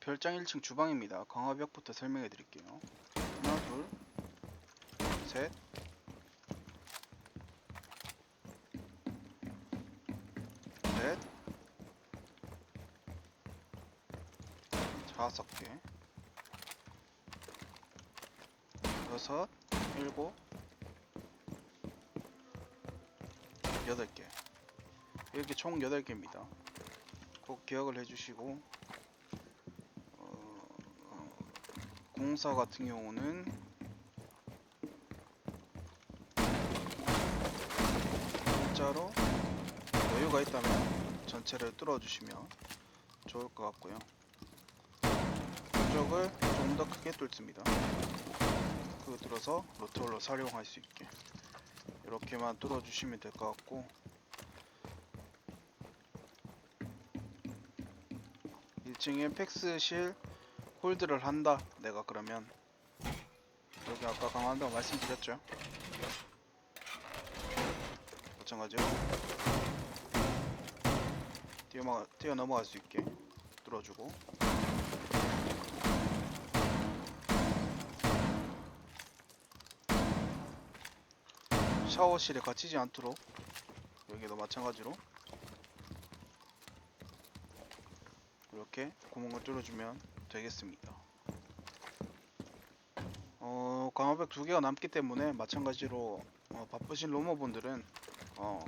별장 1층 주방입니다. 강화벽부터 설명해 드릴게요. 하나, 둘, 셋, 넷, 다섯 개, 여섯, 일곱, 여덟 개. 이렇게 총 8개입니다. 꼭 기억을 해주시고 어, 어, 공사 같은 경우는 일자로 여유가 있다면 전체를 뚫어주시면 좋을 것 같고요. 이쪽을 좀 더 크게 뚫습니다. 그 뚫어서 로트홀로 사용할 수 있게 이렇게만 뚫어주시면 될 것 같고 1층에 팩스실 홀드를 한다. 내가 그러면. 여기 아까 강화한다고 말씀드렸죠. 마찬가지로 뛰어넘어 뛰어 넘어갈 수 있게 뚫어주고. 샤워실에 갇히지 않도록. 여기도 마찬가지로. 이렇게 구멍을 뚫어주면 되겠습니다. 어, 강화벽 두 개가 남기 때문에 마찬가지로 어, 바쁘신 로머분들은 어,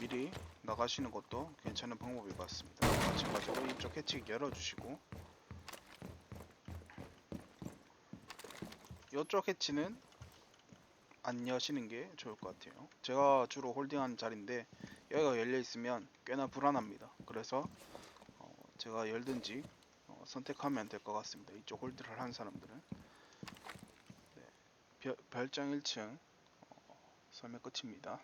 미리 나가시는 것도 괜찮은 방법일 것 같습니다. 마찬가지로 이쪽 해치 열어주시고 이쪽 해치는 안 여시는 게 좋을 것 같아요. 제가 주로 홀딩하는 자리인데 여기가 열려 있으면 꽤나 불안합니다. 그래서 어, 제가 열든지 어, 선택하면 될 것 같습니다. 이쪽 홀드를 한 사람들은 네, 별, 별장 1층 어, 설명 끝입니다.